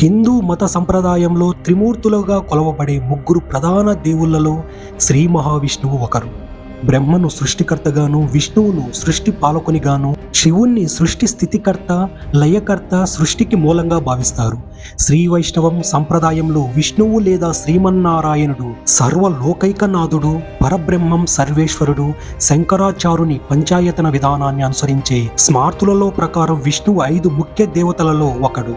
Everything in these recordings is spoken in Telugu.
హిందూ మత సంప్రదాయంలో త్రిమూర్తులుగా కొలవబడే ముగ్గురు ప్రధాన దేవుళ్ళలో శ్రీ మహావిష్ణువు ఒకరు. బ్రహ్మను సృష్టికర్తగాను విష్ణువును సృష్టి పాలకునిగాను శివుణ్ణి సృష్టి స్థితికర్త లయకర్త సృష్టికి మూలంగా భావిస్తారు. శ్రీ వైష్ణవం సంప్రదాయంలో విష్ణువు లేదా శ్రీమన్నారాయణుడు సర్వలోకైకనాథుడు పరబ్రహ్మం సర్వేశ్వరుడు శంకరాచారుని పంచాయతన విధానాన్ని అనుసరించే స్మార్తులలో ప్రకారం విష్ణువు ఐదు ముఖ్య దేవతలలో ఒకడు.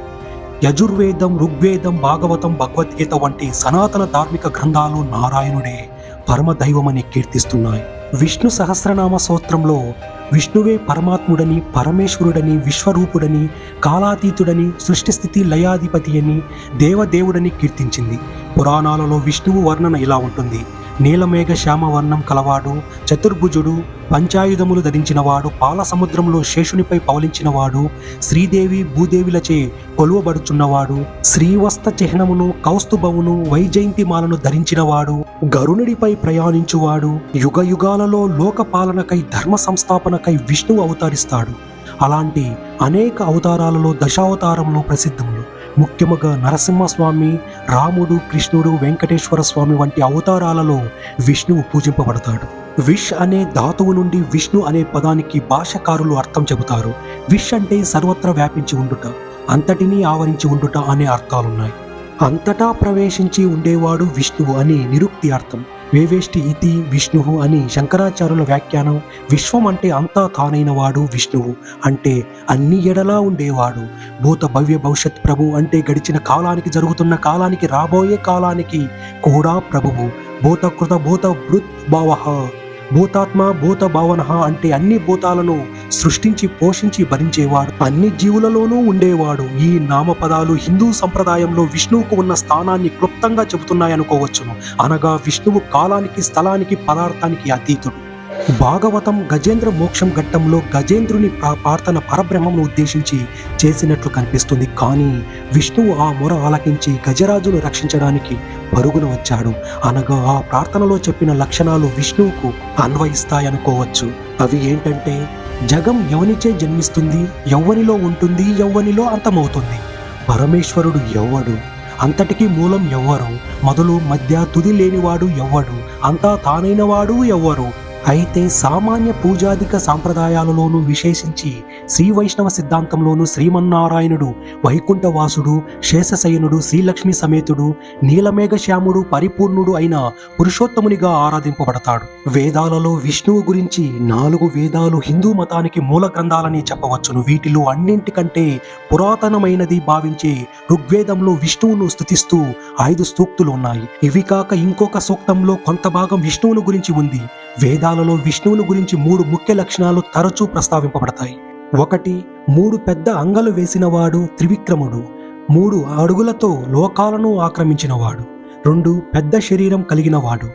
యజుర్వేదం ఋగ్వేదం భాగవతం భగవద్గీత వంటి సనాతన ధార్మిక గ్రంథాలు నారాయణుడే పరమదైవమని కీర్తిస్తున్నాయి. విష్ణు సహస్రనామ స్తోత్రంలో విష్ణువే పరమాత్ముడని పరమేశ్వరుడని విశ్వరూపుడని కాలాతీతుడని సృష్టిస్థితి లయాధిపతి అని దేవదేవుడని కీర్తించింది. పురాణాలలో విష్ణువు వర్ణన ఇలా ఉంటుంది. నీలమేఘ శ్యామవర్ణం కలవాడు చతుర్భుజుడు పంచాయుధములు ధరించినవాడు పాల సముద్రంలో శేషునిపై పవలించినవాడు శ్రీదేవి భూదేవిలచే కొలువబడుచున్నవాడు శ్రీవస్త చిహ్నమును కౌస్తుభమును వైజయంతిమాలను ధరించినవాడు గరుణుడిపై ప్రయాణించువాడు యుగ యుగాలలో లోకపాలనకై ధర్మ సంస్థాపనకై విష్ణువు అవతరిస్తాడు. అలాంటి అనేక అవతారాలలో దశావతారంలో ప్రసిద్ధములు. ముఖ్యముగా నరసింహస్వామి రాముడు కృష్ణుడు వెంకటేశ్వర స్వామి వంటి అవతారాలలో విష్ణువు పూజింపబడతాడు. విష్ అనే ధాతువు నుండి విష్ణు అనే పదానికి భాషకారులు అర్థం చెబుతారు. విష్ అంటే సర్వత్రా వ్యాపించి ఉండుట అంతటినీ ఆవరించి ఉండుట అనే అర్థాలున్నాయి. అంతటా ప్రవేశించి ఉండేవాడు విష్ణువు అని నిరుక్తి అర్థం. వేవేష్టి ఇతి విష్ణువు అని శంకరాచార్యుల వ్యాఖ్యానం విశ్వం అంటే అంతా తానైన వాడు విష్ణువు అంటే అన్ని ఎడలా ఉండేవాడు. భూత భవ్య భవిష్యత్ ప్రభు అంటే గడిచిన కాలానికి జరుగుతున్న కాలానికి రాబోయే కాలానికి కూడా ప్రభువు. భూతకృత భూత భృత్ భావ. భూతాత్మ భూత భావన అంటే అన్ని భూతాలను సృష్టించి పోషించి భరించేవాడు అన్ని జీవులలోనూ ఉండేవాడు. ఈ నామపదాలు హిందూ సంప్రదాయంలో విష్ణువుకు ఉన్న స్థానాన్ని క్లుప్తంగా చెబుతున్నాయనుకోవచ్చును. అనగా విష్ణువు కాలానికి స్థలానికి పదార్థానికి అతీతుడు. భాగవతం గజేంద్ర మోక్షం ఘట్టంలో గజేంద్రుని ప్రార్థన పరబ్రహ్మను ఉద్దేశించి చేసినట్లు కనిపిస్తుంది. కానీ విష్ణువు ఆ మొర ఆలకించి గజరాజును రక్షించడానికి పరుగున వచ్చాడు. అనగా ఆ ప్రార్థనలో చెప్పిన లక్షణాలు విష్ణువుకు అన్వయిస్తాయనుకోవచ్చు. అవి ఏంటంటే జగం ఎవనిచే జన్మిస్తుంది యవ్వనిలో ఉంటుంది యవ్వనిలో అంతమవుతుంది. పరమేశ్వరుడు ఎవ్వడు అంతటికీ మూలం ఎవ్వరు మొదలు మధ్య తుది లేనివాడు ఎవ్వడు అంతా తానైనవాడు ఎవ్వరు అయితే సామాన్య పూజాదిక సాంప్రదాయాలలోనూ విశేషించి శ్రీ వైష్ణవ సిద్ధాంతంలోను శ్రీమన్నారాయణుడు వైకుంఠవాసుడు శేషశయనుడు శ్రీలక్ష్మి సమేతుడు నీలమేఘ శ్యాముడు పరిపూర్ణుడు అయిన పురుషోత్తమునిగా ఆరాధింపబడతాడు. వేదాలలో విష్ణువు గురించి నాలుగు వేదాలు హిందూ మతానికి మూల గ్రంథాలని చెప్పవచ్చును. వీటిలో అన్నింటికంటే పురాతనమైనది భావించే ఋగ్వేదంలో విష్ణువును స్తుతిస్తూ ఐదు సూక్తులు ఉన్నాయి. ఇవి కాక ఇంకొక సూక్తంలో కొంత భాగం విష్ణువును గురించి ఉంది. వేదాలలో విష్ణువును గురించి మూడు ముఖ్య లక్షణాలు తరచూ ప్రస్తావింపబడతాయి. ఒకటి మూడు పెద్ద అంగలు వేసినవాడు త్రివిక్రముడు మూడు అడుగులతో లోకాలను ఆక్రమించినవాడు రెండు పెద్ద శరీరం కలిగినవాడు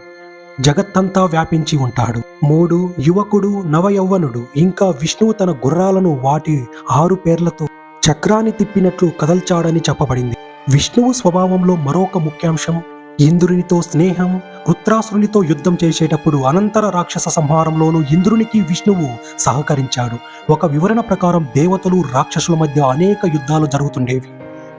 జగత్తంతా వ్యాపించి ఉంటాడు. మూడు యువకుడు నవయౌవనుడు ఇంకా విష్ణువు తన గుర్రాలను వాటి ఆరు పేర్లతో చక్రాన్ని తిప్పినట్లు కదల్చాడని చెప్పబడింది. విష్ణువు స్వభావంలో మరొక ముఖ్యాంశం ఇంద్రునితో స్నేహం వృత్రాసురునితో యుద్ధం చేసేటప్పుడు అనంతర రాక్షస సంహారంలోనూ ఇంద్రునికి విష్ణువు సహకరించాడు. ఒక వివరణ ప్రకారం దేవతలు రాక్షసుల మధ్య అనేక యుద్ధాలు జరుగుతుండేవి.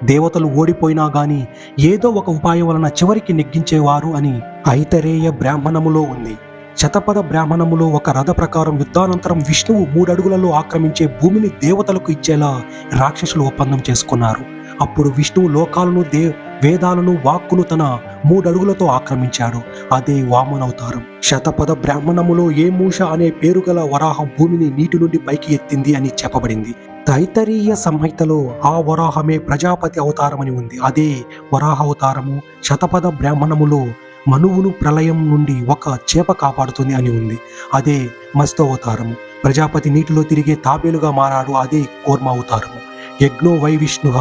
దేవతలు ఓడిపోయినా గాని ఏదో ఒక ఉపాయం వలన చివరికి నెగ్గించేవారు అని ఐతరేయ బ్రాహ్మణములో ఉంది. శతపథ బ్రాహ్మణములో ఒక రథ ప్రకారం యుద్ధానంతరం విష్ణువు మూడడుగులలో ఆక్రమించే భూమిని దేవతలకు ఇచ్చేలా రాక్షసులు ఒప్పందం చేసుకున్నారు. అప్పుడు విష్ణువు లోకాలను దే వేదాలను వాక్కును తన మూడడుగులతో ఆక్రమించాడు. అదే వామనవతారం శతపద బ్రాహ్మణములో ఏ మూష అనే పేరు గల వరాహం భూమిని నీటి నుండి పైకి ఎత్తింది అని చెప్పబడింది. తైతరీయ సంహితలో ఆ వరాహమే ప్రజాపతి అవతారమని ఉంది. అదే వరాహ అవతారము శతపద బ్రాహ్మణములో మనువును ప్రళయం నుండి ఒక చేప కాపాడుతుంది అని ఉంది. అదే మస్తు అవతారము. ప్రజాపతి నీటిలో తిరిగే తాబేలుగా మారాడు. అదే కూర్మ అవతారము. యజ్ఞో వై విష్ణు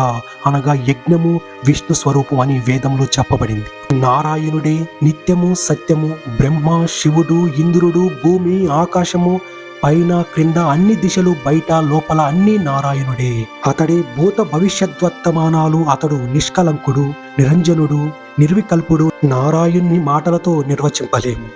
అనగా యజ్ఞము విష్ణు స్వరూపం అని వేదంలో చెప్పబడింది. నారాయణుడే నిత్యము సత్యము బ్రహ్మ శివుడు ఇంద్రుడు భూమి ఆకాశము పైన క్రింద అన్ని దిశలు బయట లోపల అన్ని నారాయణుడే. అతడే భూత భవిష్యద్వర్తమానాలు అతడు నిష్కలంకుడు నిరంజనుడు నిర్వికల్పుడు నారాయణ్ణి మాటలతో నిర్వచింపలేము.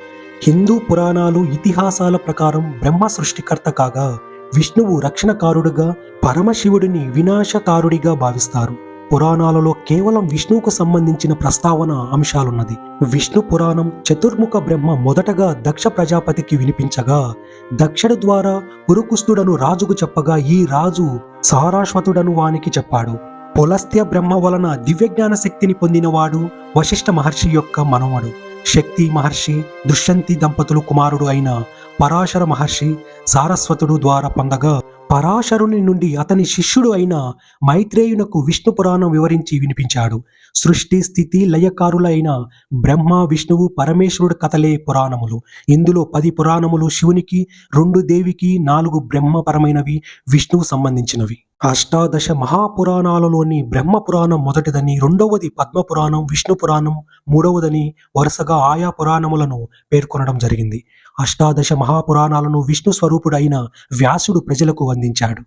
హిందూ పురాణాలు ఇతిహాసాల ప్రకారం బ్రహ్మ సృష్టికర్త కాగా విష్ణువు రక్షణకారుడుగా పరమశివుడిని వినాశకారుడిగా భావిస్తారు. పురాణాలలో కేవలం విష్ణువుకు సంబంధించిన ప్రస్తావన అంశాలున్నది. విష్ణు పురాణం చతుర్ముఖ బ్రహ్మ మొదటగా దక్ష ప్రజాపతికి వినిపించగా దక్షుడు ద్వారా పురుకుస్తుడను రాజుకు చెప్పగా ఈ రాజు సారాశ్వతుడను వానికి చెప్పాడు. పులస్త్య బ్రహ్మ వలన దివ్యజ్ఞాన శక్తిని పొందినవాడు వశిష్ఠ మహర్షి యొక్క మనవడు. శక్తి మహర్షి దుష్యంతి దంపతులు కుమారుడు అయిన పరాశర మహర్షి సారస్వతుడు ద్వారా పొందగా పరాశరుని నుండి అతని శిష్యుడు అయిన మైత్రేయునకు విష్ణు పురాణం వివరించి వినిపించాడు. సృష్టి స్థితి లయకారులైన బ్రహ్మ విష్ణువు పరమేశ్వరుడు కథలే పురాణములు. ఇందులో పది పురాణములు శివునికి రెండు దేవికి నాలుగు బ్రహ్మపరమైనవి విష్ణువు సంబంధించినవి. అష్టాదశ మహాపురాణాలలోని బ్రహ్మ పురాణం మొదటిదని రెండవది పద్మ పురాణం విష్ణు పురాణం మూడవదని వరుసగా ఆయా పురాణములను పేర్కొనడం జరిగింది. అష్టాదశ మహాపురాణాలను విష్ణు స్వరూపుడైన వ్యాసుడు ప్రజలకు అందించాడు.